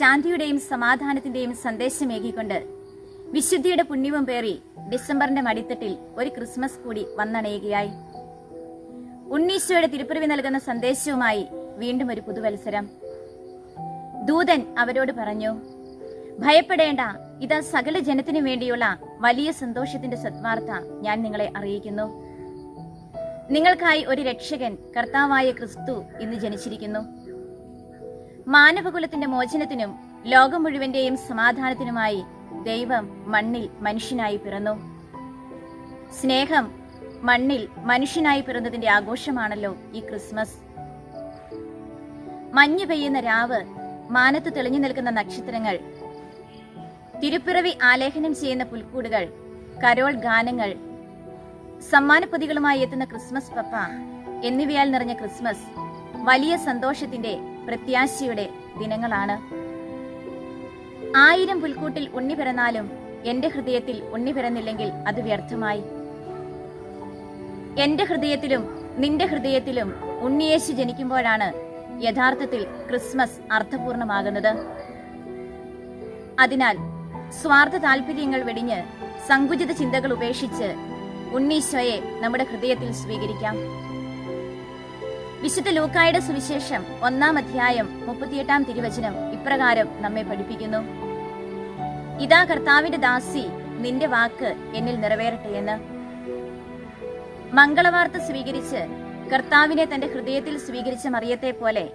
ശാന്തിയുടെയും സമാധാനത്തിന്റെയും സന്ദേശമേകിക്കൊണ്ട് വിശുദ്ധിയുടെ പുണ്യവും പേറി ഡിസംബറിന്റെ മടിത്തട്ടിൽ ഒരു ക്രിസ്മസ് കൂടി വന്നണയുകയായി. ഉണ്ണീശോയുടെ തിരുപ്പിറവി നൽകുന്ന സന്ദേശവുമായി വീണ്ടും ഒരു പുതുവത്സരം. ദൂതൻ അവരോട് പറഞ്ഞു ഭയപ്പെടേണ്ട ഇത് സകല ജനത്തിനു വേണ്ടിയുള്ള വലിയ സന്തോഷത്തിന്റെ സദ്വാർത്ത ഞാൻ നിങ്ങളെ അറിയിക്കുന്നു. നിങ്ങൾക്കായി ഒരു രക്ഷകൻ കർത്താവായ ക്രിസ്തു ഇന്ന് ജനിച്ചിരിക്കുന്നു. മാനവകുലത്തിന്റെ മോചനത്തിനും ലോകം മുഴുവന്റെയും സമാധാനത്തിനുമായി ദൈവം മണ്ണിൽ മനുഷ്യനായി പിറന്നു. സ്നേഹം മണ്ണിൽ മനുഷ്യനായി പിറന്നതിന്റെ ആഘോഷമാണല്ലോ ഈ ക്രിസ്മസ്. മഞ്ഞു പെയ്യുന്ന രാവ് മാനത്ത് തെളിഞ്ഞു നിൽക്കുന്ന നക്ഷത്രങ്ങൾ തിരുപ്പിറവി ആലേഖനം ചെയ്യുന്ന പുൽക്കൂടുകൾ കരോൾ ഗാനങ്ങൾ സമ്മാനപ്പൊതികളുമായി എത്തുന്ന ക്രിസ്മസ് പപ്പ എന്നിവയാൽ നിറഞ്ഞ ക്രിസ്മസ് വലിയ സന്തോഷത്തിന്റെ പ്രത്യാശയുടെ ദിനങ്ങളാണ്. ആയിരം പുൽക്കൂട്ടിൽ ഉണ്ണി പിറന്നാലും എന്റെ ഹൃദയത്തിൽ ഉണ്ണി പിറന്നില്ലെങ്കിൽ അത് വ്യർത്ഥമായി. എന്റെ ഹൃദയത്തിലും നിന്റെ ഹൃദയത്തിലും ഉണ്ണിയേശു ജനിക്കുമ്പോഴാണ് യഥാർത്ഥത്തിൽ ക്രിസ്മസ് അർത്ഥപൂർണമാകുന്നത്. അതിനാൽ സ്വാർത്ഥ താല്പര്യങ്ങൾ വെടിഞ്ഞ് സങ്കുചിത ചിന്തകൾ ഉപേക്ഷിച്ച് ഉണ്ണീശോയെ നമ്മുടെ ഹൃദയത്തിൽ സ്വീകരിക്കാം. വിശുദ്ധ ലൂക്കായുടെ സുവിശേഷം ഒന്നാം അധ്യായം മുപ്പത്തിയെട്ടാം തിരുവചനം ഇപ്രകാരം നമ്മെ പഠിപ്പിക്കുന്നു. ഇതാ കർത്താവിന്റെ ദാസി നിന്റെ വാക്ക് എന്നിൽ നിറവേറട്ടെ എന്ന്. മംഗളവാർത്ത സ്വീകരിച്ച് കർത്താവിനെ തന്റെ ഹൃദയത്തിൽ സ്വീകരിച്ച മറിയത്തെ പോലെ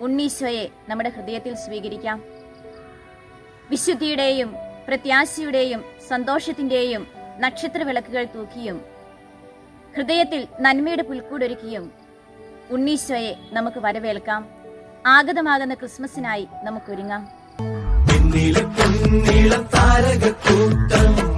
ഉണ്ണീശോയെ നമ്മുടെ ഹൃദയത്തിൽ സ്വീകരിക്കാം. വിശുദ്ധിയുടെയും പ്രത്യാശയുടെയും സന്തോഷത്തിന്റെയും നക്ഷത്ര വിളക്കുകൾ തൂക്കിയും ഹൃദയത്തിൽ നന്മയുടെ പുൽക്കൂടൊരുക്കിയും ഉണ്ണീശോയെ നമുക്ക് വരവേൽക്കാം. ആഗതമാകുന്ന ക്രിസ്മസിനായി നമുക്കൊരുങ്ങാം. നീളത്താരകൂട്ടം